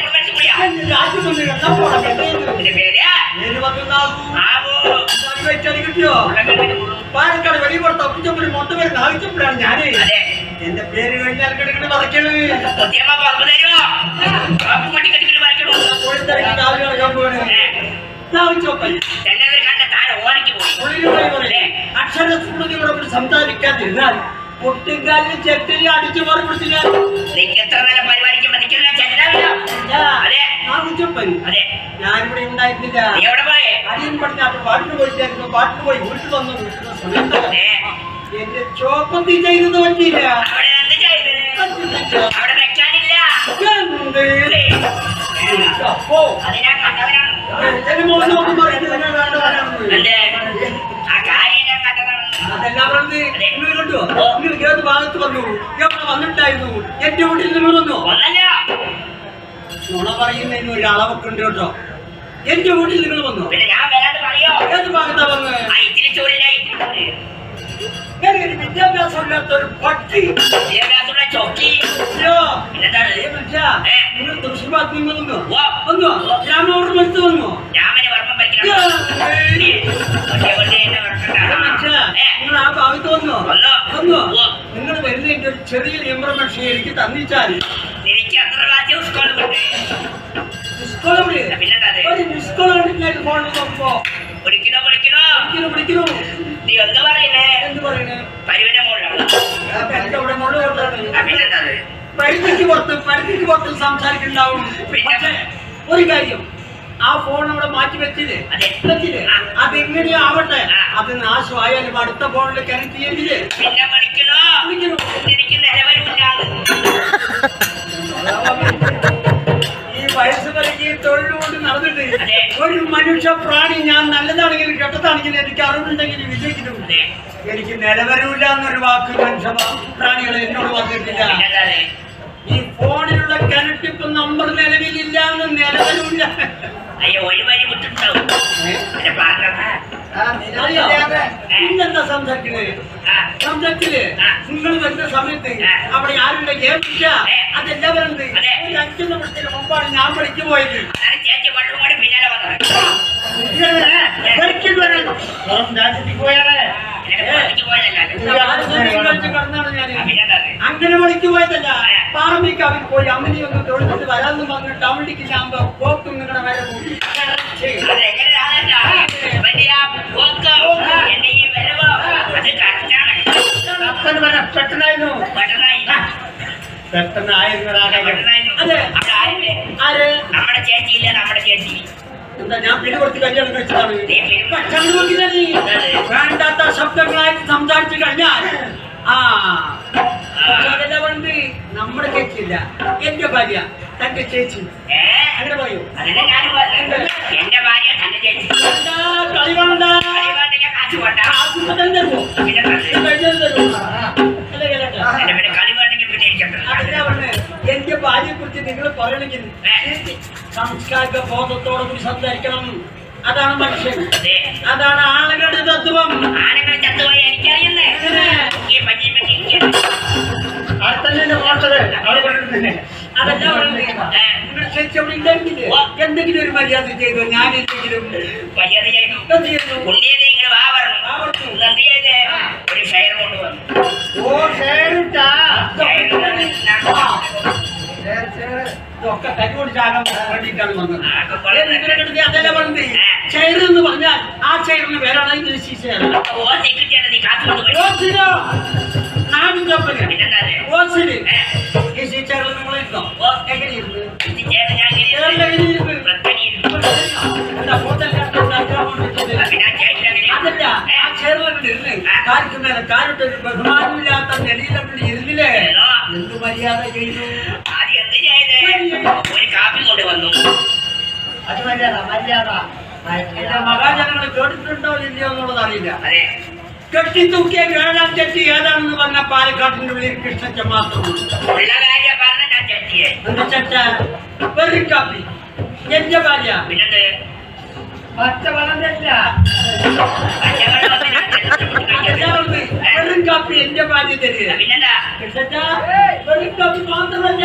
മുഴുവൻ കൂടിയാ എന്റെ രാജ്യമന്ത്രി പോണം എന്റെ പേര് ഏത് വന്നാകൂ ആവോ വെച്ചടി കിട്ടിയോ പാലക്കാട് വെളിപ്പുറത്ത് ഒപ്പിച്ചപ്പോൾ മൊത്തം പേര് നാവിച്ചപ്പോഴാണ് ഞാനേ എന്റെ പേര് കഴിഞ്ഞാൽ കിടക്കണ പറക്കണത് കോഴിത്തരക്ക് കാവ്യ നടക്കാൻ പോലെ. അക്ഷരസ്മൃതിയോടൊപ്പം സംസാരിക്കാതിരുന്നാൽ പൊട്ടിക്കാലിന് ചെട്ടിൽ അടിച്ചു നാവിച്ചോപ്പൻ അതെ. ഞാനിവിടെ ഉണ്ടായിരുന്നില്ല. അടിയൻ പറഞ്ഞാട്ട് പാട്ടിന് പോയിട്ടായിരുന്നു പാട്ടിന് പോയി വീട്ടിൽ വന്നു. വീട്ടിലെ സമയത്ത് എന്റെ ചോപ്പത്തി ചെയ്തത് പറ്റിയില്ല എന്ത് എന്ത്? അത് ഞാൻ കണ്ടവനാണ്. അല്ലേ ആ കാര്യം ഞാൻ കണ്ടതാണ് ഏത് ഭാഗത്ത് വന്നു എവിടെ വന്നിട്ടായിരുന്നു എന്റെ വീട്ടിൽ നിങ്ങൾ വന്നു ഒന്നല്ല നുണ പറയുന്നതിന് ഒരു അളവൊക്കെ ഉണ്ട് കേട്ടോ എന്റെ വീട്ടിൽ നിങ്ങൾ വന്നു പിന്നെ ഞാൻ വരാണ്ട് പറയോ ഏത് ഭാഗത്താ വന്ന് ആ ഇത്തിരി ചോറില്ല ഇത്തിരി ചോറ് എനിക്ക് വിദ്യാഭ്യാസം ഇല്ലാത്ത ഒരു പട്ടി വിദ്യാഭ്യാസമുള്ള ചൊക്കി പിന്നെന്താണ് കൊല്ലം എന്നെ ഏ വർക്കണ്ട മനുഷ്യ, ഏ. നിങ്ങൾ ആ ഭാഗത്ത് വന്നു. വന്നു. നിങ്ങൾ വരുന്നതിന്റെ ഒരു ചെറിയൊരു ഇൻഫർമേഷൻ എനിക്ക് തന്നിച്ചാൽ. എനിക്ക് വിളിക്കണോ വിളിക്കണോ? വിളിക്കണു നീ എന്താ പറയുന്നേ? എന്ത് പറയണേ പരിവിന്റെ പരിധിക്ക് പുറത്ത് പരിധിക്ക് പുറത്ത് സംസാരിക്കുന്നുണ്ടാവും. പക്ഷേ ഒരു കാര്യം. ആ ഫോൺ അവിടെ മാറ്റി വെച്ചില്ലേ? അതെ. അത് അതെങ്ങനെയോ ആവട്ടെ? അത് നാശമായാലും അടുത്ത ഫോണിൽ കണക്ട് ചെയ്തില്ലേ പിന്നെ വിളിക്കണോ? വിളിക്കണു? എനിക്ക് മനുഷ്യ പ്രാണി ഞാൻ നല്ലതാണെങ്കിലും കെട്ടതാണെങ്കിലും എനിക്ക് അറിവുണ്ടെങ്കിൽ വിജയിക്കുന്നു. എനിക്ക് നിലവരൂല്ല എന്നൊരു വാക്ക് മനുഷ്യ പ്രാണികൾ എന്നോട് വന്നിട്ടില്ല ഈ ഫോണിലുള്ള കണക്ട് ഇപ്പൊ നമ്പർ നിലവിലില്ല എന്ന് നിലവരൂല്ല. അയ്യോ ഒരു വരി സംസാരിച്ചില്ലേ നിങ്ങൾ വരുന്ന സമയത്ത് അവിടെ ആരുടെ ഏൽപ്പിച്ച മുമ്പാണ് ഞാൻ പഠിച്ചു പോയത്. അതാണ് ചേച്ചി വെള്ളം കൂടി പിന്നാലെ വന്നത് അങ്ങനെ വിളിച്ചു പോയതല്ല പാറമ്പിക്ക് അവർ പോയി അമ്മനി ഒന്ന് തൊഴിലിട്ട് വരാമെന്ന് പറഞ്ഞിട്ട് അവിടേക്ക് ഞാൻ പോക്കും നിങ്ങളുടെ വരെ കറക്റ്റാണ്. പെട്ടെന്നായിരുന്നു പെട്ടെന്നായി. പെട്ടെന്നായിരുന്നു. അതെ? ആര് നമ്മുടെ ചേച്ചി ഇല്ല നമ്മുടെ ചേച്ചി എന്താ ഞാൻ പിടി കൊടുത്ത് കല്യാണം കഴിച്ചതാണ്. വേണ്ടാത്ത ശബ്ദങ്ങളായിട്ട് സംസാരിച്ചു കഴിഞ്ഞാൽ ആ പറഞ്ഞത് നമ്മുടെ ചേച്ചിയില്ല എന്റെ ഭാര്യ തന്റെ ചേച്ചി? അങ്ങനെ പറയൂ. എന്റെ ഭാര്യ തന്റെ ചേച്ചി കളി വേണ്ട കാശ് വേണ്ട. ആദ്യമേ തരുമോ കുറിച്ച് നിങ്ങൾ പറയണമെങ്കിൽ സംസ്കാരിക ബോധത്തോടുകൂടി സംസാരിക്കണം. അതാണ് മനുഷ്യൻ. അതാണ് ആളുകളുടെ തത്വം. ആനകൾ ചത്തുപോയി എനിക്കറിയുന്നേ. എന്തെങ്കിലും ഒരു മര്യാദ ചെയ്തു? ഞാൻ എന്തെങ്കിലും മര്യാദ ചെയ്തു. ഒരു ഷെയർ കൊണ്ടുവന്നു ഓ ഷെയർ ഇതൊക്കെ കൈകൊണ്ട് ചാകാൻ വേണ്ടിയിട്ടാണ് വന്നത് ആകെ വളരെ ഇതിനെടുത്ത് അതല്ല പറഞ്ഞത് ചെയർ എന്ന് പറഞ്ഞാൽ ആ ചെയറിന് പേരാണ് ഇംഗ്ലീഷ് ചെയർ ഓ സെക്യൂരിറ്റിയാണ് നീ കാശ് കൊണ്ടുപോയി ഓസിലോ നാടും കപ്പല് പിന്നെന്താ അത്? ഓസില് ഏ, ഈ ചെയറിൽ നിങ്ങൾ ഇരുന്നോ എങ്ങനെ ഇരുന്ന് ഇത് ചേർന്ന് ഞാൻ ഇങ്ങനെ ചെയറിൽ എങ്ങനെ ഇരുന്ന് പ്രത്യേകം ഇരുന്നു. എന്താ ഫോട്ടോ ഉണ്ടാക്കാൻ വേണ്ടിയിട്ട് പിന്നെ ആ ചേട്ടൻ അങ്ങനെ അതല്ല ആ ചെയറിലങ്ങോട്ട് ഇരുന്ന് കാലിക്ക് മേലെ കാലിട്ട് ഒരു ബഹുമാനമില്ലാത്ത നിലയിലങ്ങോട്ട് ഇരുന്നില്ലേ എന്ത് മര്യാദ ചെയ്തു ആദ്യം എന്ത് ചെയ്തേ? ഒരു കാപ്പി കൊണ്ടുവന്നു അത് മര്യാദ മര്യാദ എന്റെ മഹാജനങ്ങൾ കേട്ടിട്ടുണ്ടോ ഇല്ലയോ എന്നുള്ളത് അറിയില്ല. അതെ. കെട്ടിത്തൂക്കിയ ഏഴാം ചെട്ടി ഏതാണെന്ന് പറഞ്ഞ പാലക്കാട്ടിന്റെ ഉള്ളിൽ കൃഷ്ണച്ച മാത്രമുള്ളൂ എന്റെ ഭാര്യ. പച്ച അതെന്താ വെറും കാപ്പി എന്റെ ഭാര്യ തരിക വെറും കാപ്പി മാത്രമല്ല.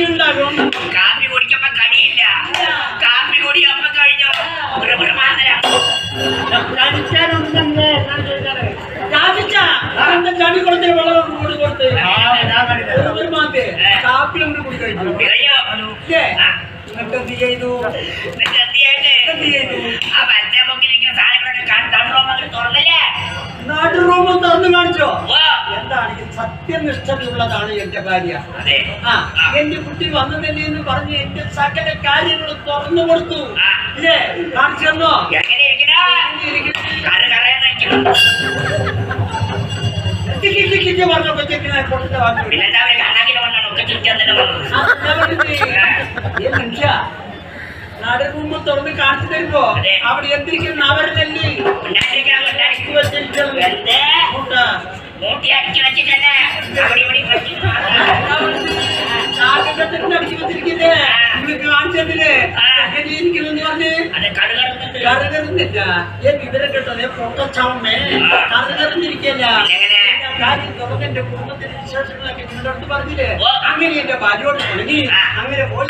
കടിയുണ്ടാകും കാപ്പി കുടിക്കുമ്പോ കടിയില്ല. കാപ്പി കുടി അമ്മ കഴിഞ്ഞോ കൊടുത്തേ വെള്ളം കൂടി കൊടുത്തേ? ഒരു- മാത്തേ കാപ്പി കൊണ്ട് കുടി കഴിച്ചു? എന്നിട്ട് എന്ത് ചെയ്തു? എന്ത് ചെയ്തു? ആ വലത്തെ മുക്കിലിരിക്കുന്ന സാധനങ്ങളൊക്കെ നാട്ടു റൂമ് തുറന്നു കാണിച്ചോ? എന്താണ് സത്യനിഷ്ഠതയുള്ളതാണ് എന്റെ ഭാര്യ ആ എന്റെ കുട്ടി വന്നതല്ലേ എന്ന് പറഞ്ഞ് എന്റെ സകല കാര്യങ്ങൾ തുറന്നു കൊടുത്തു. ഇല്ലേ? കാണിച്ചു തന്നോ? എങ്ങനെ ഇരിക്കണോ? കറ് കറയെന്ന് ടിക്കി ടിക്കി പറഞ്ഞപ്പോഴത്തേക്ക് ഞാൻ പൊട്ടിന്റെ വാക്ക് വിട്ടു. പിന്നെന്താ ഒരു കണ്ണാക്കിന് കൊണ്ടാണ് ഒക്കെ ചുറ്റാൻ തന്നെ വന്നത് ആ, ഞാൻ പറഞ്ഞില്ലേ, ഏ മനുഷ്യ നാട് റൂമ് തുറന്ന് കാണിച്ചു തരുമ്പോ അവിടെ എന്തിരിക്കുന്ന? അവരല്ലേ? മൂട്ടി അടിച്ചു വെച്ചിട്ടല്ലേ? അവിടെ ഇവിടെ കറുകറുന്നില്ല ഏ വിവരം കേട്ടത് പൊട്ടച്ചമ്മേ കറുകറുന്നിരിക്കല്ല? കാര്യം തുറന്നെന്റെ കുടുംബത്തിന്റെ വിശേഷങ്ങളൊക്കെ നിങ്ങളോട് പറഞ്ഞില്ലേ? ഓ. അങ്ങനെ എന്റെ ഭാര്യയോട് തുടങ്ങി. അങ്ങനെ പോയി